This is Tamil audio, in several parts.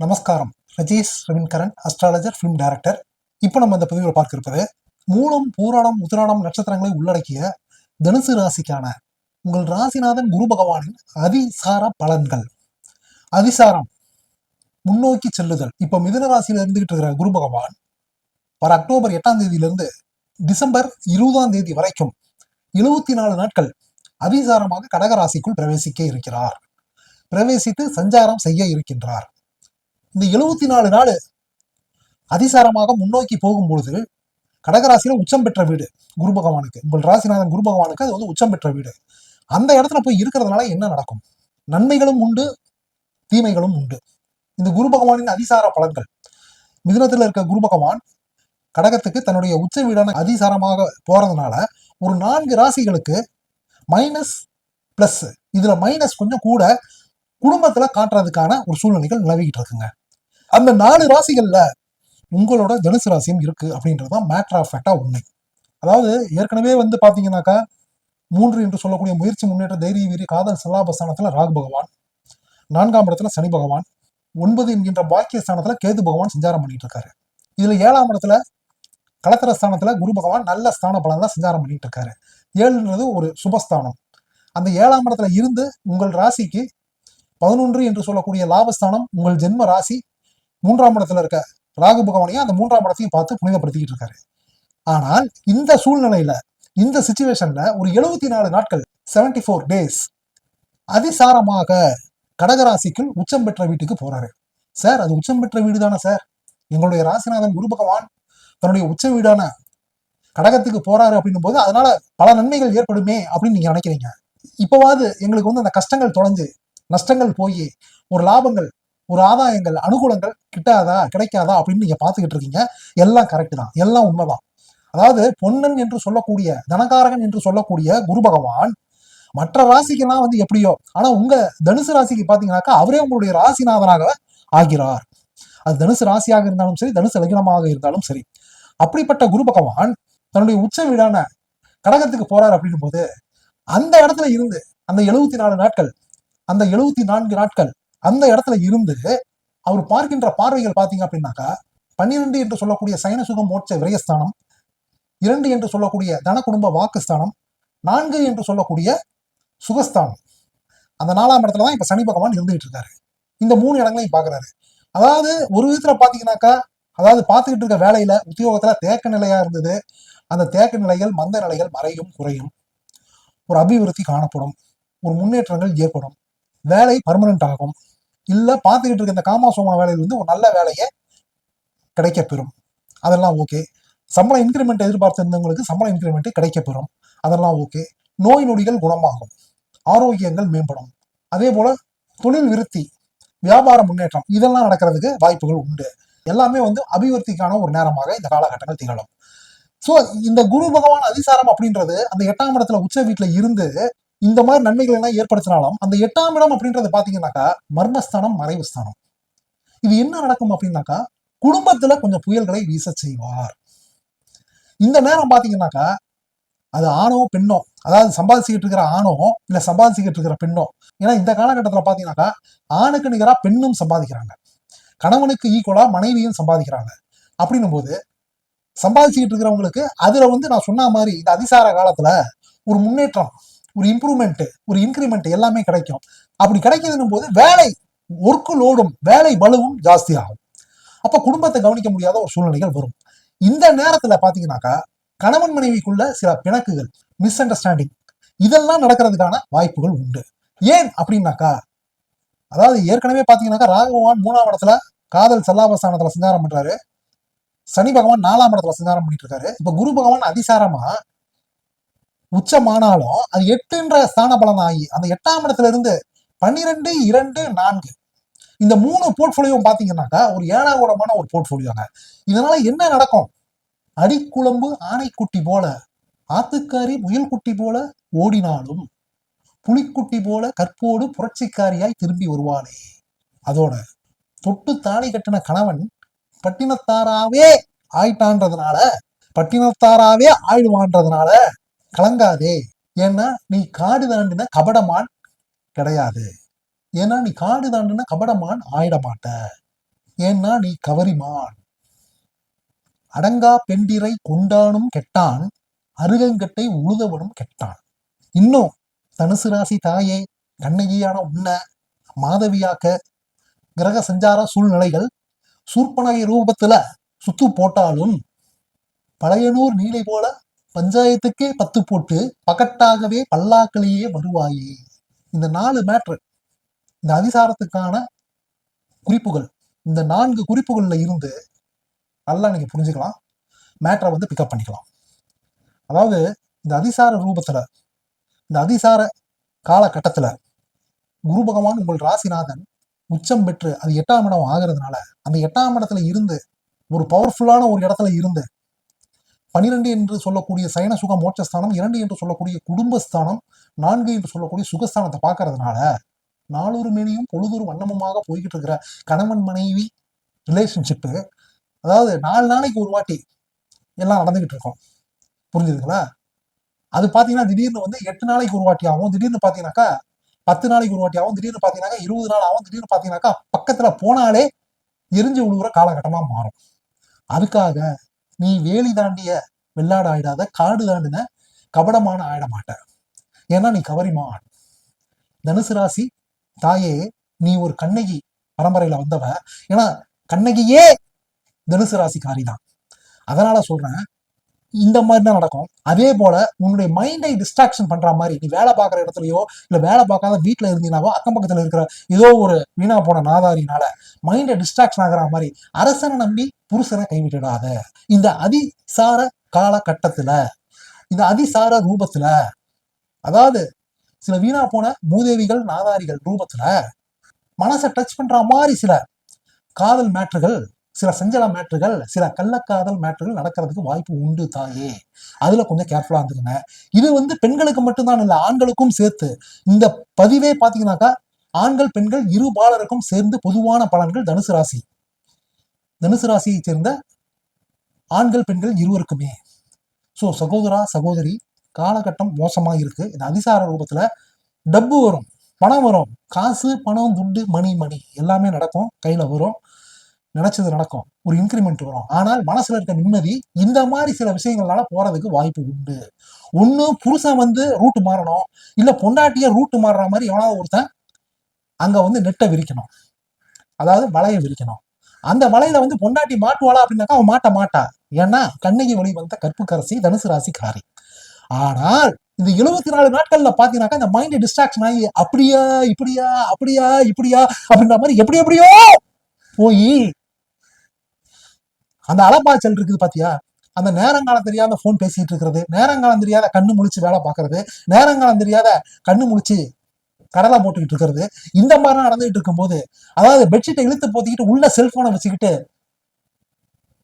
நமஸ்காரம். Rajesh Ravinkaran astrologer film director இப்போ நம்ம இந்த பதிவில் பார்க்க இருப்பது மூலம் பூராடம் உத்திராடம் நட்சத்திரங்களை உள்ளடக்கிய தனுசு ராசிக்கான உங்கள் ராசிநாதன் குரு பகவானின் அதிசார பலன்கள். அதிசாரம் முன்னோக்கி செல்லுதல். இப்போ மிதன ராசியில இருந்துகிட்டு இருக்கிற குரு பகவான் வர அக்டோபர் எட்டாம் தேதியிலிருந்து டிசம்பர் இருபதாம் தேதி வரைக்கும் எழுபத்தி நாலு நாட்கள் அதிசாரமாக கடக ராசிக்குள் பிரவேசிக்க இருக்கிறார். பிரவேசித்து சஞ்சாரம் செய்ய இருக்கின்றார். இந்த எழுபத்தி நாலு நாள் அதிசாரமாக முன்னோக்கி போகும்பொழுது கடகராசியில உச்சம் பெற்ற வீடு குரு பகவானுக்கு. உங்கள் ராசிநாதன் குரு பகவானுக்கு அது வந்து உச்சம் பெற்ற வீடு. அந்த இடத்துல போய் இருக்கிறதுனால என்ன நடக்கும்? நன்மைகளும் உண்டு தீமைகளும் உண்டு. இந்த குரு பகவானின் அதிசார பலன்கள். மிதுனத்தில் இருக்க குரு பகவான் கடகத்துக்கு தன்னுடைய உச்ச வீடான அதிசாரமாக போறதுனால ஒரு நான்கு ராசிகளுக்கு மைனஸ் பிளஸ் இதுல மைனஸ் கொஞ்சம் கூட குடும்பத்துல காட்டுறதுக்கான ஒரு சூழ்நிலைகள் நிலவிக்கிட்டு இருக்குங்க. அந்த நாலு ராசிகள்ல உங்களோட தனுசு ராசியும் இருக்கு அப்படின்றதான் மேட்ரு ஆஃப் ஃபேக்டா உண்மை. அதாவது ஏற்கனவே வந்து பாத்தீங்கன்னாக்கா மூன்று என்று சொல்லக்கூடிய முயற்சி முன்னேற்ற தைரிய வீரி காதல் சிலாபஸ்தானத்துல ராகு பகவான் நான்காம் இடத்துல சனி பகவான் ஒன்பது என்கின்ற பாக்கிய ஸ்தானத்துல கேது பகவான் சஞ்சாரம் பண்ணிட்டு இருக்காரு. இதுல ஏழாம் இடத்துல கலத்தர ஸ்தானத்துல குரு பகவான் நல்ல ஸ்தான பலன் தான் சஞ்சாரம் பண்ணிட்டு இருக்காரு. ஏழுன்றது ஒரு சுபஸ்தானம். அந்த ஏழாம் இடத்துல இருந்து உங்கள் ராசிக்கு பதினொன்று என்று சொல்லக்கூடிய லாபஸ்தானம் உங்கள் ஜென்ம ராசி மூன்றாம் இடத்துல இருக்க ராகு பகவானையும் அந்த மூன்றாம் இடத்தையும் பார்த்து புனிதப்படுத்திக்கிட்டு இருக்காரு. ஆனால் இந்த சூழ்நிலையில இந்த சுச்சுவேஷன்ல ஒரு எழுபத்தி நாலு நாட்கள் செவன்டி ஃபோர் டேஸ் அதிசாரமாக கடகராசிக்குள் உச்சம் பெற்ற வீட்டுக்கு போறாரு. சார் அது உச்சம் பெற்ற வீடு தானே சார்? எங்களுடைய ராசிநாதன் குரு பகவான் தன்னுடைய உச்ச வீடான கடகத்துக்கு போறாரு அப்படின்னும் போது அதனால பல நன்மைகள் ஏற்படுமே அப்படின்னு நீங்க நினைக்கிறீங்க. இப்பவாவது எங்களுக்கு வந்து அந்த கஷ்டங்கள் தொலைஞ்சு நஷ்டங்கள் போய் ஒரு லாபங்கள் ஒரு ஆதாயங்கள் அனுகூலங்கள் கிட்டாதா கிடைக்காதா அப்படின்னு நீங்க பாத்துக்கிட்டு இருக்கீங்க. எல்லாம் கரெக்ட் தான். எல்லாம் உண்மைதான். அதாவது பொன்னன் என்று சொல்லக்கூடிய தனகாரகன் என்று சொல்லக்கூடிய குரு பகவான் மற்ற ராசிக்கெல்லாம் வந்து எப்படியோ ஆனா உங்க தனுசு ராசிக்கு பாத்தீங்கன்னாக்கா அவரே உங்களுடைய ராசிநாதனாக ஆகிறார். அது தனுசு ராசியாக இருந்தாலும் சரி தனுசு லக்னமாக இருந்தாலும் சரி. அப்படிப்பட்ட குரு பகவான் தன்னுடைய உச்ச வீடான கடகத்துக்கு போறார் அப்படின்னும் போது அந்த இடத்துல இருந்து அந்த எழுபத்தி நாலு நாட்கள் அந்த எழுபத்தி நான்கு நாட்கள் அந்த இடத்துல இருந்து அவர் பார்க்கின்ற பார்வைகள் பார்த்தீங்க அப்படின்னாக்கா பன்னிரெண்டு என்று சொல்லக்கூடிய சயனசுகம் மோட்ச விரயஸ்தானம் இரண்டு என்று சொல்லக்கூடிய தன குடும்ப வாக்குஸ்தானம் நான்கு என்று சொல்லக்கூடிய சுகஸ்தானம். அந்த நாலாம் இடத்துல தான் இப்ப சனி பகவான் இருந்துகிட்டு இருக்காரு இந்த மூணு இடங்களையும் பாக்குறாரு அதாவது ஒரு விதத்துல பாத்தீங்கன்னாக்கா அதாவது பார்த்துக்கிட்டு இருக்க வேலையில உத்தியோகத்துல தேக்க நிலையா இருந்தது. அந்த தேக்க நிலைகள் மந்த நிலைகள் மறையும் குறையும். ஒரு அபிவிருத்தி காணப்படும். ஒரு முன்னேற்றங்கள் ஏற்படும். வேலை பர்மனன்ட் ஆகும். இல்லை பார்த்துக்கிட்டு இருக்க இந்த காமா சோமா வேலையில் வந்து ஒரு நல்ல வேலையை கிடைக்கப்பெறும். அதெல்லாம் ஓகே சம்பள இன்க்ரிமெண்ட் எதிர்பார்த்திருந்தவங்களுக்கு சம்பள இன்க்ரிமெண்ட் கிடைக்கப்பெறும். அதெல்லாம் ஓகே நோய் நொடிகள் குணமாகும். ஆரோக்கியங்கள் மேம்படும். அதே போல தொழில் விருத்தி வியாபார முன்னேற்றம் இதெல்லாம் நடக்கிறதுக்கு வாய்ப்புகள் உண்டு. எல்லாமே வந்து அபிவிருத்திக்கான ஒரு நேரமாக இந்த காலகட்டங்கள் திகழும். ஸோ இந்த குரு பகவான் அதிசாரம் அப்படின்றது அந்த எட்டாம் இடத்துல உச்ச வீட்டில் இருந்து இந்த மாதிரி நன்மைகள் எல்லாம் ஏற்படுத்தினாலும் அந்த எட்டாம் இடம் அப்படின்றது பாத்தீங்கன்னாக்கா மர்மஸ்தானம் மறைவு ஸ்தானம். இது என்ன நடக்கும் அப்படின்னாக்கா குடும்பத்துல கொஞ்சம் புயல்களை வீச செய்வார். இந்த நேரம் பாத்தீங்கன்னாக்கா அது ஆணோ பெண்ணோ அதாவது சம்பாதிச்சுக்கிட்டு இருக்கிற ஆணோ இல்ல சம்பாதிச்சுக்கிட்டு இருக்கிற பெண்ணோ ஏன்னா இந்த காலகட்டத்துல பாத்தீங்கன்னாக்கா ஆணுக்கு நிகரா பெண்ணும் சம்பாதிக்கிறாங்க. கணவனுக்கு ஈக்குவலா மனைவியும் சம்பாதிக்கிறாங்க. அப்படின்னும் போது சம்பாதிச்சுக்கிட்டு இருக்கிறவங்களுக்கு அதுல வந்து நான் சொன்ன மாதிரி இந்த அதிசார காலத்துல ஒரு முன்னேற்றம் ஒரு இம்ப்ரூவ்மெண்ட் ஒரு இன்க்ரிமெண்ட் எல்லாமே கிடைக்கும். அப்படி கிடைக்குதுன்னும் போது வேலை ஒர்க்கு லோடும் வேலை பலுவும் ஜாஸ்தி ஆகும் அப்ப குடும்பத்தை கவனிக்க முடியாத ஒரு சூழ்நிலைகள் வரும். இந்த நேரத்துல பாத்தீங்கன்னாக்கா கணவன் மனைவிக்குள்ள சில பிணக்குகள் மிஸ் அண்டர்ஸ்டாண்டிங் இதெல்லாம் நடக்கிறதுக்கான வாய்ப்புகள் உண்டு. ஏன் அப்படின்னாக்கா அதாவது ஏற்கனவே பாத்தீங்கன்னாக்கா ராகவான் மூணாம் இடத்துல காதல் செல்லாபஸ்தானத்துல சஞ்சாரம் பண்றாரு. சனி பகவான் நாலாம் இடத்துல சஞ்சாரம் பண்ணிட்டு இருக்காரு. இப்ப குரு பகவான் அதிசாரமா உச்சமானாலும் அது எட்டுன்ற ஸ்தான பலன் ஆகி அந்த எட்டாம் இடத்துல இருந்து பன்னிரெண்டு இரண்டு நான்கு. இந்த மூணு போர்ட்போலியோ பாத்தீங்கன்னாக்கா ஒரு ஏனாகூடமான ஒரு போர்ட்ஃபோலியோங்க இதனால என்ன நடக்கும்? அடிக்குழம்பு ஆனைக்குட்டி போல ஆத்துக்காரி முயல்குட்டி போல ஓடினாலும் புலிக்குட்டி போல கற்போடு புரட்சிக்காரியாய் திரும்பி வருவாளே. அதோட தொட்டு தாலி கட்டின கணவன் பட்டினத்தாராவே ஆயிட்டான்றதுனால பட்டினத்தாராவே ஆயிடுவான்றதுனால கலங்காதே. ஏன்னா நீ காடு தாண்டின கபடமான் கிடையாது. ஏன்னா நீ காடு தாண்டின கபடமான் ஆயிட மாட்ட ஏன்னா நீ கவரிமான். அடங்கா பெண்டிரை கொண்டானும் கெட்டான் அருகங்கட்டை உழுதவனும் கெட்டான். இன்னும் தனுசு ராசி தாயே கண்ணகியான உன்ன மாதவியாக்க கிரக சஞ்சார சூழ்நிலைகள் சூர்பனகை ரூபத்துல சுத்து போட்டாலும் பழையனூர் நீலை போல பஞ்சாயத்துக்கே பத்து போட்டு பகட்டாகவே பல்லாக்களையே வருவாயே. இந்த நாலு மேட்ரு இந்த அதிசாரத்துக்கான குறிப்புகள் இந்த நான்கு குறிப்புகள்ல இருந்து நல்லா நீங்க புரிஞ்சுக்கலாம். மேட்ரை வந்து பிக்கப் பண்ணிக்கலாம். அதாவது இந்த அதிசார ரூபத்துல இந்த அதிசார காலகட்டத்துல குரு பகவான் உங்கள் ராசிநாதன் உச்சம் பெற்று அது எட்டாம் இடம் ஆகிறதுனால அந்த எட்டாம் இடத்துல இருந்து ஒரு பவர்ஃபுல்லான ஒரு இடத்துல இருந்து பனிரெண்டு என்று சொல்லக்கூடிய சயன சுக மோட்சஸ்தானம் இரண்டு என்று சொல்லக்கூடிய குடும்பஸ்தானம் நான்கு என்று சொல்லக்கூடிய சுகஸ்தானத்தை பார்க்கறதுனால நாலொரு மேனியும் பொழுதொரு வண்ணமுமாக போய்கிட்டு இருக்கிற கணவன் மனைவி ரிலேஷன்ஷிப்பு அதாவது நாலு நாளைக்கு ஒரு வாட்டி எல்லாம் நடந்துகிட்டு இருக்கோம். புரிஞ்சுதுங்களா? அது பார்த்தீங்கன்னா திடீர்னு வந்து எட்டு நாளைக்கு ஒரு வாட்டி ஆகும் திடீர்னு பார்த்தீங்கன்னாக்கா பத்து நாளைக்கு ஒரு வாட்டி ஆகும் திடீர்னு பார்த்தீங்கன்னாக்கா இருபது நாள் ஆகும் திடீர்னு பார்த்தீங்கன்னாக்கா பக்கத்தில் போனாலே எரிஞ்சு விழுகிற காலகட்டமாக மாறும். அதுக்காக நீ வேலி தாண்டிய வெள்ளாடு ஆயிடாத காடு தாண்டின கபடமான ஆயிட மாட்ட ஏன்னா நீ கவரிமான் தனுசு ராசி தாயே நீ ஒரு கண்ணகி பரம்பரையில வந்தவ. ஏன்னா கண்ணகியே தனுசு ராசிக்காரி தான் அதனால சொல்றேன் இந்த மாதிரி தான் நடக்கும். அதே போல உன்னுடைய மைண்டை டிஸ்ட்ராக்ஷன் பண்ற மாதிரி நீ வேலை பார்க்குற இடத்துலயோ இல்ல வேலை பார்க்காத வீட்டுல இருந்தீங்கனாவோ அக்கம் பக்கத்துல இருக்கிற ஏதோ ஒரு வீணா போன நாதாரினால மைண்டை டிஸ்ட்ராக்ஷன் ஆகிற மாதிரி அரசனை நம்பி புருஷனை கைவிட்டுடாத. இந்த அதிசார காலகட்டத்துல இந்த அதிசார ரூபத்துல அதாவது சில வீணா போன மூதேவிகள் நாதாரிகள் ரூபத்துல மனசை டச் பண்ற மாதிரி சில காதல் மேட்ருகள் சில செஞ்சலம் மேட்ருகள் சில கள்ளக்காதல் மேட்ருகள் நடக்கிறதுக்கு வாய்ப்பு உண்டு தாயே. அதுல கொஞ்சம் கேர்ஃபுல்லா இருந்துக்கங்க. இது வந்து பெண்களுக்கு மட்டும்தான் இல்லை ஆண்களுக்கும் சேர்த்து. இந்த பதிவே பாத்தீங்கன்னாக்கா ஆண்கள் பெண்கள் இரு பாலருக்கும் சேர்ந்து பொதுவான பலன்கள் தனுசு ராசி. தனுசு ராசியை சேர்ந்த ஆண்கள் பெண்கள் இருவருக்குமே. ஸோ சகோதரா சகோதரி காலகட்டம் மோசமா இருக்கு. இந்த அதிசார ரூபத்துல டப்பு வரும் பணம் வரும். காசு பணம் துண்டு மணி மணி எல்லாமே நடக்கும். கையில வரும். நினைச்சது நடக்கும். ஒரு இன்க்ரிமெண்ட் வரும். ஆனால் மனசுல இருக்க நிம்மதி இந்த மாதிரி சில விஷயங்கள்னால போறதுக்கு வாய்ப்பு உண்டு. ஒண்ணு புருஷன் வந்து ரூட் மாறணும். இல்ல பொண்டாட்டிய ரூட் மாறுற மாதிரி எவனாவது ஒருத்தன் அங்க வந்து நெட்டை விரிக்கணும். அதாவது வலையை விரிக்கணும். அந்த வலையில வந்து பொண்டாட்டி மாட்டுவாளா அப்படின்னாக்கா அவன் மாட்ட மாட்டா. ஏன்னா கண்ணகி வழி வந்த கற்புக்கரசி தனுசு ராசிக்காரி. ஆனால் இந்த எழுபத்தி நாலு நாட்கள்ல பாத்தீங்கன்னாக்கா இந்த மைண்ட் டிஸ்ட்ராக்ஷன் ஆகி அப்படியா இப்படியா அப்படியா இப்படியா அப்படின்ற மாதிரி எப்படி எப்படியோ போய் அந்த அலப்பாய்ச்சல் இருக்குது பாத்தியா? அந்த நேரங்காலம் தெரியாத ஃபோன் பேசிட்டு இருக்கிறது நேரங்காலம் தெரியாத கண்ணு முழிச்சு வேலை பார்க்கறது நேரங்காலம் தெரியாத கண்ணு முழிச்சு கடலை போட்டுக்கிட்டு இருக்கிறது இந்த மாதிரிலாம் நடந்துகிட்டு இருக்கும்போது அதாவது பெட்ஷீட்டை இழுத்து போத்திக்கிட்டு உள்ள செல்போனை வச்சுக்கிட்டு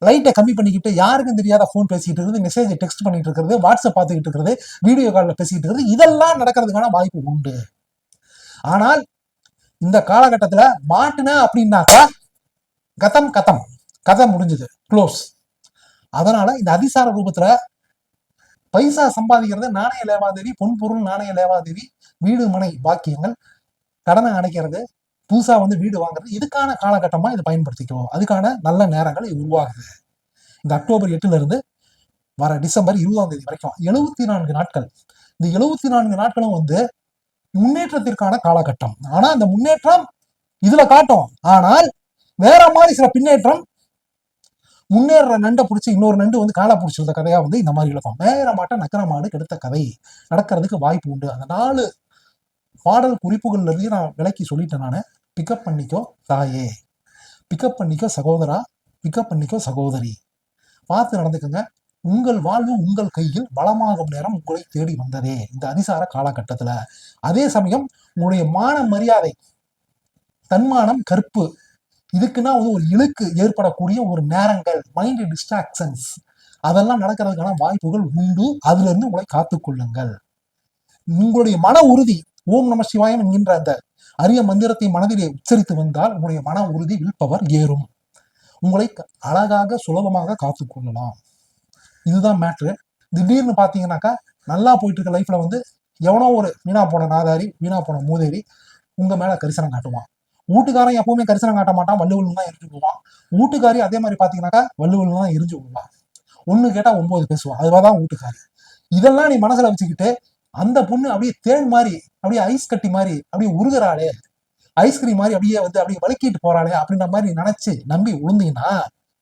லைட்டை கம்மி பண்ணிக்கிட்டு யாருக்கும் தெரியாத ஃபோன் பேசிக்கிட்டு இருக்குது மெசேஜ் டெக்ஸ்ட் பண்ணிட்டு இருக்கிறது வாட்ஸ்அப் பார்த்துக்கிட்டு இருக்கிறது வீடியோ காலில் பேசிக்கிட்டு இருக்கிறது இதெல்லாம் நடக்கிறதுக்கான வாய்ப்பு உண்டு. ஆனால் இந்த காலகட்டத்தில் மாட்டுன அப்படின்னாக்கா கதம் கதம். கதை முடிஞ்சது. க்ளோஸ் அதனால இந்த அதிசார ரூபத்துல பைசா சம்பாதிக்கிறது நாணய லேவாதேவி பொன் பொருள் நாணய லேவாதேவி வீடு மனை பாக்கியங்கள் கடனை அடைக்கிறது புதுசா வந்து வீடு வாங்குறது இதுக்கான காலகட்டமா இதை பயன்படுத்திக்குவோம். அதுக்கான நல்ல நேரங்கள் உருவாகுது. இந்த அக்டோபர் எட்டுல இருந்து வர டிசம்பர் இருபதாம் தேதி வரைக்கும் எழுபத்தி நான்கு நாட்கள். இந்த எழுபத்தி நான்கு நாட்களும் வந்து முன்னேற்றத்திற்கான காலகட்டம். ஆனா அந்த முன்னேற்றம் இதுல காட்டும். ஆனால் வேற மாதிரி சில பின்னேற்றம் முன்னேற நண்டை பிடிச்சி இன்னொரு நண்டு வந்து காலை பிடிச்சிருந்த கதையா வந்து இந்த மாதிரி இருக்கும் வேற மாட்ட நக்கர மாடு கெடுத்த கதை. நடக்கிறதுக்கு வாய்ப்பு உண்டு. அந்த நாலு பாடல் குறிப்புகள்ல இருந்து நான் விளக்கி சொல்லிட்டேன் நான். பிக்கப் பண்ணிக்கோ தாயே. பிக்கப் பண்ணிக்கோ சகோதரா. பிக்கப் பண்ணிக்கோ சகோதரி. பார்த்து நடந்துக்கங்க. உங்கள் வாழ்வு உங்கள் கையில் வளமாகும் நேரம் உங்களை தேடி வந்ததே. இந்த அதிசார காலகட்டத்தில். அதே சமயம் உங்களுடைய மான மரியாதை தன்மானம் கற்பு இதுக்குன்னா வந்து ஒரு இழுக்கு ஏற்படக்கூடிய ஒரு நேரங்கள் மைண்ட் டிஸ்ட்ராக்ஷன்ஸ் அதெல்லாம் நடக்கிறதுக்கான வாய்ப்புகள் உண்டு. அதுல இருந்து உங்களை காத்துக்கொள்ளுங்கள். உங்களுடைய மன உறுதி ஓம் நம சிவாயம் என்கின்ற அந்த அரிய மந்திரத்தை மனதிலே உச்சரித்து வந்தால் உங்களுடைய மன உறுதி வில்பவர் ஏறும். உங்களை க- அழகாக சுலபமாக காத்துக்கொள்ளலாம். இதுதான் மேட்ரு திடீர்னு பார்த்தீங்கன்னாக்கா நல்லா போயிட்டு இருக்க லைஃப்ல வந்து எவனோ ஒரு வீணா போன நாதாரி வீணா போன மூதேரி உங்க மேல கரிசனம் காட்டுவான். வீட்டுக்காரன் எப்பவுமே கரிசனம் காட்ட மாட்டான் வள்ளுவலும் தான் எரிஞ்சு விடுவான் வீட்டுக்காரி அதே மாதிரி பாத்தீங்கன்னாக்கா வள்ளுவலும் தான் எரிஞ்சு விடுவான் ஒண்ணு கேட்டா ஒன்பது பேசுவான். அதுவாதான் வீட்டுக்காரி. இதெல்லாம் நீ மனசுல வச்சுக்கிட்டு அந்த பொண்ணு அப்படியே தேன் மாதிரி அப்படியே ஐஸ் கட்டி மாதிரி அப்படியே உருகுறாளே. ஐஸ்கிரீம் மாதிரி அப்படியே வந்து அப்படியே வலுக்கிட்டு போறாளே அப்படின்ற மாதிரி நீ நினைச்சு நம்பி உளுந்தீங்கன்னா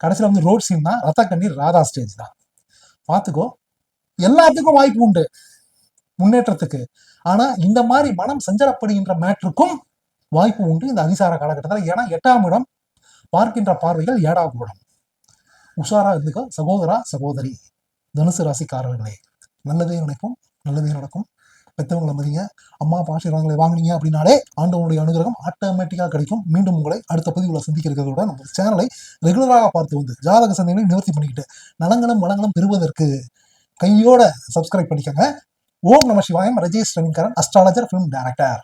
கடைசியில வந்து ரோட் சீன் தான் ரத்த கண்ணீர் ராதா ஸ்டேஜ் தான். பாத்துக்கோ. எல்லாத்துக்கும் வாய்ப்பு உண்டு. முன்னேற்றத்துக்கு. ஆனா இந்த மாதிரி மனம் சஞ்சலப்படுகின்ற மேட்ருக்கும் வாய்ப்பு உண்டு இந்த அதிசார காலகட்டத்தில். ஏன்னா எட்டாம் இடம் பார்க்கின்ற பார்வைகள் ஏழாம் இடம். உஷாரா இருந்துக்கோ சகோதரா சகோதரி. தனுசு ராசிக்காரர்களே நல்லதே நினைப்போம் நல்லதே நடக்கும். பெற்றவங்களை மதிங்க அம்மா அப்பா ஆசீர்வாதங்களை வாங்குனீங்க அப்படின்னாலே ஆண்டவனுடைய அனுகிரகம் ஆட்டோமேட்டிக்காக கிடைக்கும். மீண்டும் உங்களை அடுத்த பதிவுகளை சந்திக்கிறதோட விட நம்ம சேனலை ரெகுலராக பார்த்து வந்து ஜாதக சந்தைகளை நிவர்த்தி பண்ணிக்கிட்டு நலங்களும் வளங்களும் பெறுவதற்கு கையோட சப்ஸ்கிரைப் பண்ணிக்கோங்க. ஓம் நம Sivayam. Rajesh Ravingaran astrologer film director